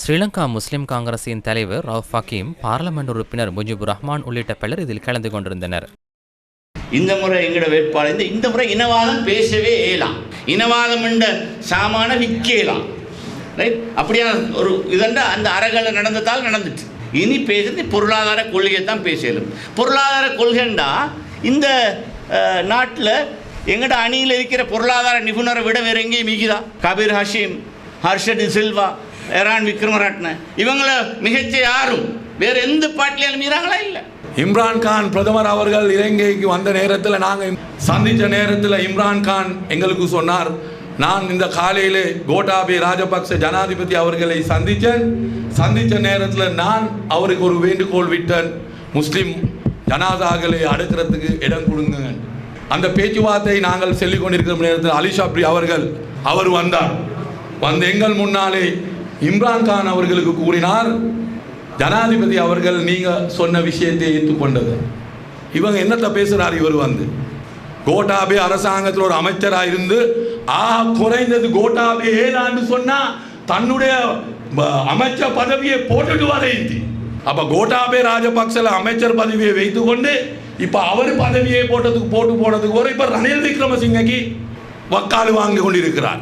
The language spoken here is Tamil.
ஸ்ரீலங்கா முஸ்லிம் காங்கிரசின் தலைவர் ரவுஃப் ஹக்கீம் பார்லமெண்ட் உறுப்பினர் முஜிபுர் ரஹ்மான் உள்ளிட்ட பலர் இதில் கலந்து கொண்டிருந்தனர். இந்த முறை எங்களோட வேட்பாளர் இந்த இந்த முறை இனவாதம் பேசவே இயலாம் இனவாதம் என்ற சாமான விற்கலாம் ரைட் அப்படியான ஒரு இதெண்டா அந்த அறகளை நடந்ததால் நடந்துச்சு. இனி பேசுறது பொருளாதார கொள்கையை தான் பேசலும். பொருளாதார கொள்கைண்டா இந்த நாட்டில் எங்கட அணியில் இருக்கிற பொருளாதார நிபுணரை விட வேற எங்கேயும் மிகுதா? கபீர் ஹஷீம் ஹர்ஷத் சில்வா எரான் விக்ரமராட்ன இவங்கள மிகச்ச யாரும் வேற எந்த பாட்டிலையும் மீறாங்களா இல்லை? இம்ரான் கான் பிரதமர் அவர்கள் இலங்கைக்கு வந்த நேரத்தில் நாங்கள் சந்தித்த நேரத்தில் இம்ரான் கான் எங்களுக்கு சொன்னார் நான் இந்த காலையிலே கோட்டாபி ராஜபக்ச ஜனாதிபதி அவர்களை சந்தித்தேன். சந்தித்த நேரத்தில் நான் அவருக்கு ஒரு வேண்டுகோள் விட்டேன். முஸ்லீம் ஜனாதாக்களை அடுக்கிறதுக்கு இடம் கொடுங்க. அந்த பேச்சுவார்த்தை நாங்கள் சொல்லிக் கொண்டிருக்கிற நேரத்தில் அலி ஷாப்ரி அவர்கள் அவர் வந்தார். வந்து எங்கள் முன்னாலே இம்ரான் கான் அவர்களுக்கு கூறினார் ஜனாதிபதி அவர்கள் நீங்க சொன்ன விஷயத்தை ஏற்றுக்கொண்டது. இவங்க என்னத்தை பேசுறார்? இவர் வந்து கோட்டாபே அரசாங்கத்தில் ஒரு அமைச்சராக இருந்து ஆ குறைந்தது கோட்டாபே ஏதான்னு சொன்னா தன்னுடைய அமைச்சர் பதவியை போட்டுட்டு வர அப்போ அப்ப கோட்டாபே ராஜபக்சல அமைச்சர் பதவியை வைத்துக்கொண்டு இப்ப அவர் பதவியை போட்டதுக்கு போட்டு போனதுக்கு ஒரு இப்ப ரணில் விக்ரமசிங்கக்கு வக்காலு வாங்கி கொண்டிருக்கிறார்.